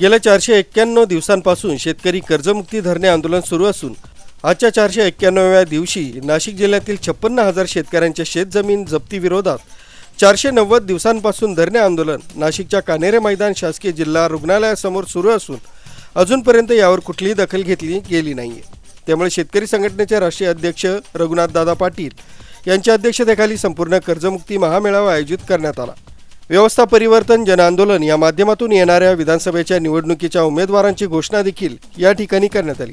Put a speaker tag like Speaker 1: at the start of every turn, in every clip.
Speaker 1: गेल्या चारशे एक्क्याण्णव दिवसांपासून शेतकरी कर्जमुक्ती धरणे आंदोलन सुरू असून आजच्या चारशे एक्क्याण्णव्या दिवशी नाशिक जिल्ह्यातील छप्पन्न हजार शेतकऱ्यांच्या शेतजमीन जप्ती विरोधात चारशे नव्वद दिवसांपासून धरणे आंदोलन नाशिकच्या कानेरे मैदान शासकीय जिल्हा रुग्णालयासमोर सुरू असून अजूनपर्यंत यावर कुठलीही दखल घेतली गेली नाही त्यामुळे शेतकरी संघटनेचे राष्ट्रीय अध्यक्ष रघुनाथदादा पाटील यांच्या अध्यक्षतेखाली संपूर्ण कर्जमुक्ती महामेळावा आयोजित करण्यात आला. व्यवस्था परिवर्तन जनआंदोलन या माध्यमातून येणाऱ्या विधानसभेच्या निवडणुकीच्या उमेदवारांची घोषणा देखील या ठिकाणी करण्यात आली.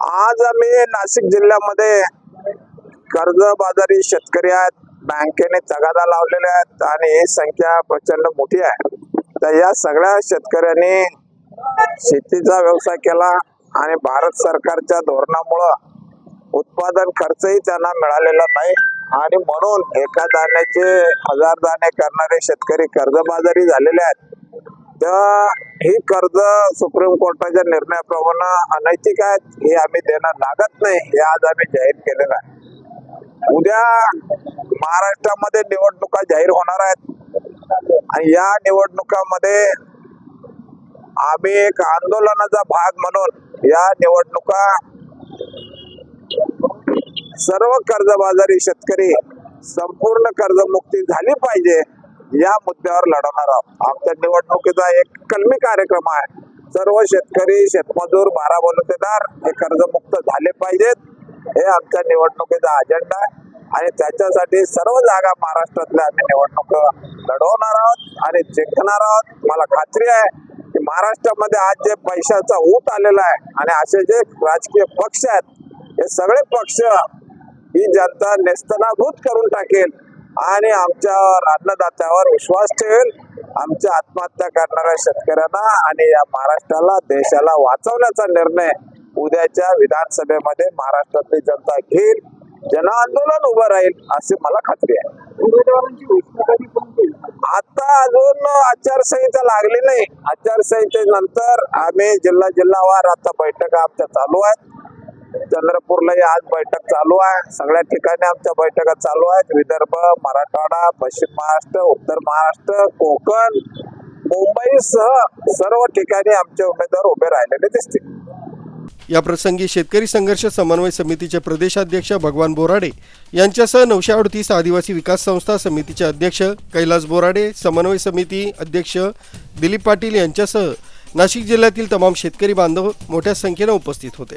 Speaker 2: आज आम्ही नाशिक जिल्ह्यामध्ये कर्जबाजारी शेतकरी आहेत बँकेने तगादा लावलेले आहेत आणि ही संख्या प्रचंड मोठी आहे. तर या सगळ्या शेतकऱ्यांनी शेतीचा व्यवसाय केला आणि भारत सरकारच्या धोरणामुळं उत्पादन खर्चही त्यांना मिळालेला नाही. आणि म्हणून एका दाण्याचे हजार दाणे करणारे शेतकरी कर्जबाजारी झालेले आहेत. तर ही कर्ज सुप्रीम कोर्टाच्या निर्णयाप्रमाणे अनैतिक आहेत हे आम्ही देणं लागत नाही हे आज आम्ही जाहीर केलेलं आहे. उद्या महाराष्ट्रामध्ये निवडणुका जाहीर होणार आहेत. आणि या निवडणुकामध्ये आम्ही एक आंदोलनाचा भाग म्हणून या निवडणुका सर्व कर्जबाजारी शेतकरी संपूर्ण कर्जमुक्ती झाली पाहिजे या मुद्द्यावर लढवणार आहोत. आमच्या निवडणुकीचा एक कलमी कार्यक्रम आहे. सर्व शेतकरी शेतमजूर बारा बलुतेदार हे कर्जमुक्त झाले पाहिजेत. हे आमच्या निवडणुकीचा अजेंडा आहे. आणि त्याच्यासाठी सर्व जागा महाराष्ट्रातल्या आम्ही निवडणूक लढवणार आहोत आणि जिंकणार आहोत. मला खात्री आहे की महाराष्ट्रामध्ये आज जे पैशाचा ऊत आलेला आहे आणि असे जे राजकीय पक्ष आहेत हे सगळे पक्ष ही जनता नेस्तनाभूत करून टाकेल. आणि आमच्या अन्नदात्यावर विश्वास ठेवेल. आमच्या आत्महत्या करणाऱ्या शेतकऱ्यांना आणि या महाराष्ट्राला देशाला वाचवण्याचा निर्णय उद्याच्या विधानसभेमध्ये महाराष्ट्रातली जनता घेईल. जन आंदोलन उभं राहील अशी मला खात्री आहे. आता अजून आचारसंहिता लागली नाही. आचारसंहितेनंतर आम्ही जिल्हा जिल्हावार आता बैठका आमच्या चालू आहेत. चंद्रपूरला आज बैठक चालू आहे. सगळ्या ठिकाणी आमच्या बैठका चालू आहेत. विदर्भ मराठवाडा पश्चिम महाराष्ट्र उत्तर महाराष्ट्र कोकण मुंबईसह सर्व ठिकाणी आमचे उमेदवार उभे राहिलेले दिसतील.
Speaker 1: या प्रसंगी शेतकरी संघर्ष समन्वय समितीचे प्रदेशाध्यक्ष भगवान बोराडे यांच्यासह नऊशे अडतीस आदिवासी विकास संस्था समितीचे अध्यक्ष कैलास बोराडे समन्वय समिती अध्यक्ष दिलीप पाटील यांच्यासह नाशिक जिल्ह्यातील तमाम शेतकरी बांधव मोठ्या संख्येनं उपस्थित होते.